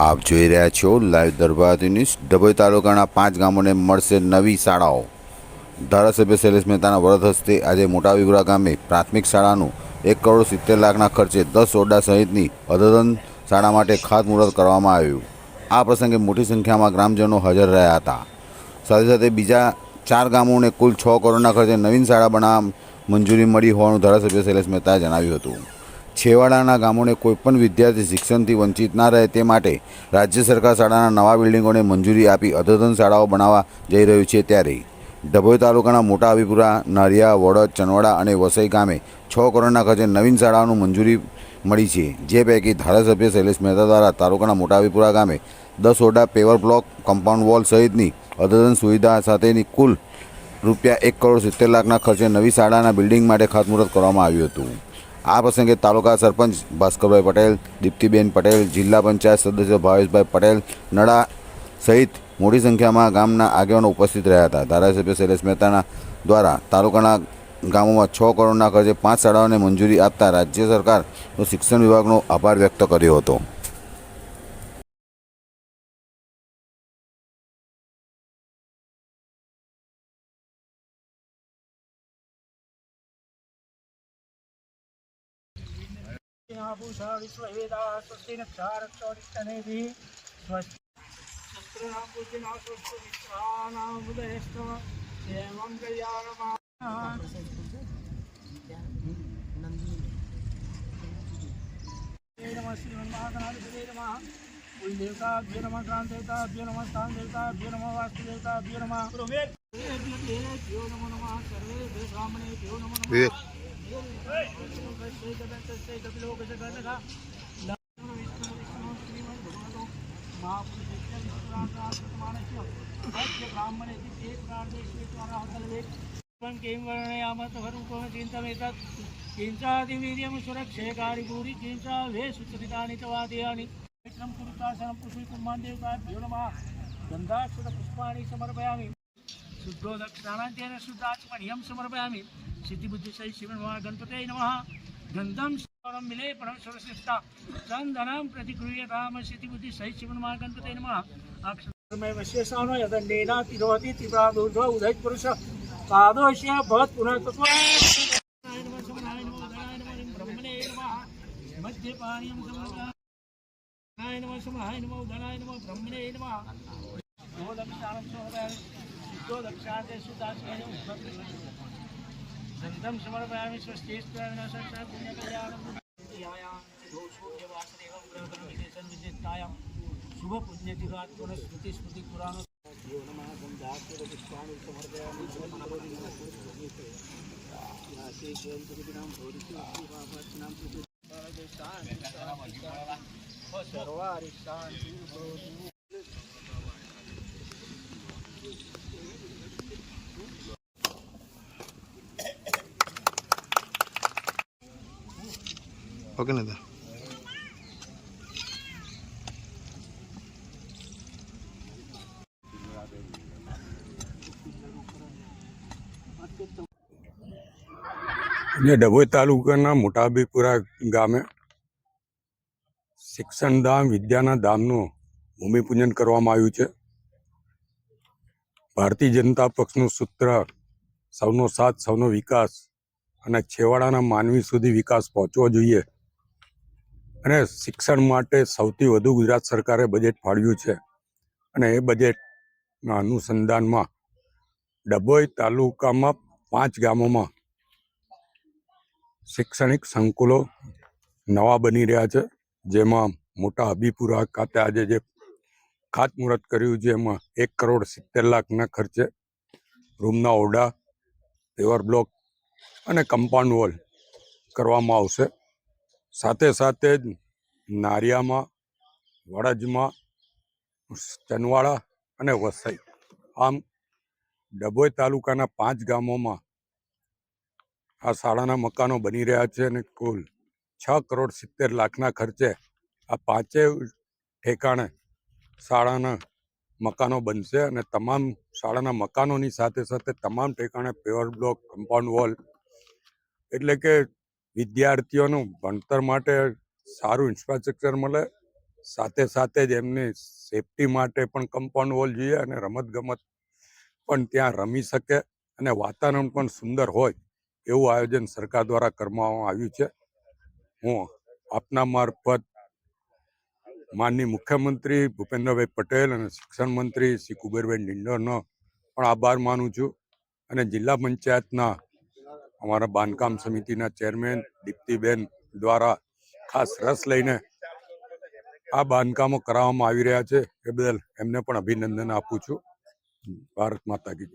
આપ જોઈ રહ્યા છો લાઈવ દરબાર ન્યૂઝ. ડભોઈ તાલુકાના પાંચ ગામોને મળશે નવી શાળાઓ. ધારાસભ્ય શૈલેષ મહેતાના વરદ હસ્તે આજે મોટા વિવરા ગામે પ્રાથમિક શાળાનું એક કરોડ સિત્તેર લાખના ખર્ચે દસ ઓરડા સહિતની અદ્યતન શાળા માટે ખાતમુહૂર્ત કરવામાં આવ્યું. આ પ્રસંગે મોટી સંખ્યામાં ગ્રામજનો હાજર રહ્યા હતા. સાથે સાથે બીજા ચાર ગામોને કુલ છ કરોડના ખર્ચે નવીન શાળા બનાવવા મંજૂરી મળી હોવાનું ધારાસભ્ય શૈલેષ મહેતાએ જણાવ્યું હતું. છેવાડાના ગામોને કોઈપણ વિદ્યાર્થી શિક્ષણથી વંચિત ના રહે તે માટે રાજ્ય સરકાર શાળાના નવા બિલ્ડિંગોને મંજૂરી આપી અદ્યતન શાળાઓ બનાવવા જઈ રહ્યું છે ત્યારે. ડભોઈ તાલુકાના મોટા અભિપુરા, નારિયા, વડદ, ચનવાડા અને વસઈ ગામે છ કરોડના ખર્ચે નવીન શાળાઓનું મંજૂરી મળી છે. જે પૈકી ધારાસભ્ય શૈલેષ મહેતા દ્વારા તાલુકાના મોટા અભિપુરા ગામે દસ ઓરડા પેવર બ્લોક, કમ્પાઉન્ડ વોલ સહિતની અદ્યતન સુવિધા સાથેની કુલ રૂપિયા એક કરોડ સિત્તેર લાખના ખર્ચે નવી શાળાના બિલ્ડિંગ માટે ખાતમુહૂર્ત કરવામાં આવ્યું હતું. આ પ્રસંગે તાલુકા સરપંચ ભાસ્કરભાઈ પટેલ, દીપ્તિબેન પટેલ, જિલ્લા પંચાયત સદસ્ય ભાવેશભાઈ પટેલ, નડા સહિત મોટી સંખ્યામાં ગામના આગેવાનો ઉપસ્થિત રહ્યા હતા. ધારાસભ્ય શૈલેષ મહેતાના દ્વારા તાલુકાના ગામોમાં છ કરોડના ખર્ચે પાંચ શાળાઓને મંજૂરી આપતા રાજ્ય સરકારનો શિક્ષણ વિભાગનો આભાર વ્યક્ત કર્યો હતો. ભૂષણ વિશ્વવેદા સ્વસ્તિ નક્ષારક્ષોરિષ્ટનેભિ સ્વસ્તિ શસ્ત્રનામ પૂજ્યના સ્વસ્તુ મિત્રાનામ ઉદયસ્તવ ક્ષેમં કલ્યાણમાં નમઃ શ્રી મન્માતનાથભ્યે નમઃ કુલદેવતાભ્ય નમઃ ક્રાંતદેવતાભ્ય નમઃ સ્થાનદેવતાભ્ય વિવેક కించాదివీర్యం సురక్షేకారిభూరి కించా వే సుచరితాని తవాదయాని కురుతాసనం పుష్పీ కుమ్మాందేవ్యో నమ గంధాక్షత పుష్పాన్ని సమర్పయామి શુદ્ધો નાણાંતેન શુદ્ધ આત્મન યમ સમર્પયામિ સિદ્ધિબુદ્ધિશાળી શિવનમા ગણપતે નમઃ ગંધમ સ્વરમ મિલે પરમ સ્વરસિષ્ઠા ચંદનમ પ્રતિક્રિય રામ સિદ્ધિબુદ્ધિ સહિત શિવનમા ગણપતે નમઃ અક્ષરમય વશ્યસાનો યદંડેના તિરોહતિ તિપ્રાદુર્ધ્વ ઉદય પુરુષ પાદોશ્ય ભવત પુનઃ તત્વ મધ્યપાણ્યમ સમર્પયામિ નમઃ નમઃ બ્રહ્મણે નમઃ શુદ્ધો દક્ષાતે સુદાસને ગંધમ સમર્પયામિ સ્વસ્તેશ્વરાય સક્ષા પુણ્ય કલ્યાણમ શુભ પુણ્યતિ વાત સ્મૃતિ સ્મૃતિ પુરાણો. જીવનમાં ગંધાત્મક સ્વામી સમર્પયામિ સર્વારિ શાંતિ ભવતુ. ఓకే నేదా જે ડભોઈ તાલુકાના મોટાબીપુરા ગામે શિક્ષણ ધામ વિદ્યાના ધામનું ભૂમિપૂજન કરવામાં આવ્યું છે ભારતીય જનતા પક્ષનું સૂત્ર સૌનો સાથ સૌનો વિકાસ અને છેવાડાના માનવી સુધી વિકાસ પહોંચવો જોઈએ અને શિક્ષણ માટે સૌથી વધુ ગુજરાત સરકારે બજેટ ફાળવ્યું છે. અને એ બજેટના અનુસંધાનમાં ડભોઈ તાલુકામાં પાંચ ગામોમાં શૈક્ષણિક સંકુલો નવા બની રહ્યા છે. જેમાં મોટા હબીપુરા ખાતે આજે જે ખાતમુહૂર્ત કર્યું છે, એમાં એક કરોડ સિત્તેર લાખના ખર્ચે રૂમના ઓરડા, પેવર બ્લોક અને કમ્પાઉન્ડ વોલ કરવામાં આવશે. સાથે સાથે જ નારિયામાં, વડજમાં, ચનવાળા અને વસઈ. આમ, ડભોઈ તાલુકાના પાંચ ગામોમાં આ શાળાના મકાનો બની રહ્યા છે અને કુલ છ કરોડ સિત્તેર લાખના ખર્ચે આ પાંચેય ઠેકાણે શાળાના મકાનો બનશે અને તમામ શાળાના મકાનોની સાથે સાથે તમામ ઠેકાણે પેવર બ્લોક કમ્પાઉન્ડ વોલ એટલે કે વિદ્યાર્થીઓનું ભણતર માટે સારું ઇન્ફ્રાસ્ટ્રક્ચર મળે, સાથે સાથે જ એમની સેફટી માટે પણ કમ્પાઉન્ડ વોલ જોઈએ અને રમત ગમત પણ ત્યાં રમી શકે અને વાતાવરણ પણ સુંદર હોય એવું આયોજન સરકાર દ્વારા કરવામાં આવ્યું છે. હું આપના મારફત માનની મુખ્યમંત્રી ભૂપેન્દ્રભાઈ પટેલ અને શિક્ષણ મંત્રી શ્રી કુબેરભાઈ નિંડરનો પણ આભાર માનું છું અને જિલ્લા પંચાયતના અમારા બાંધકામ સમિતિના ચેરમેન દીપ્તિબેન દ્વારા ખાસ રસ લઈને આ બાંધકામો કરાવવામાં આવી રહ્યા છે. એ બદલ એમને પણ અભિનંદન આપું છું. ભારત માતા કી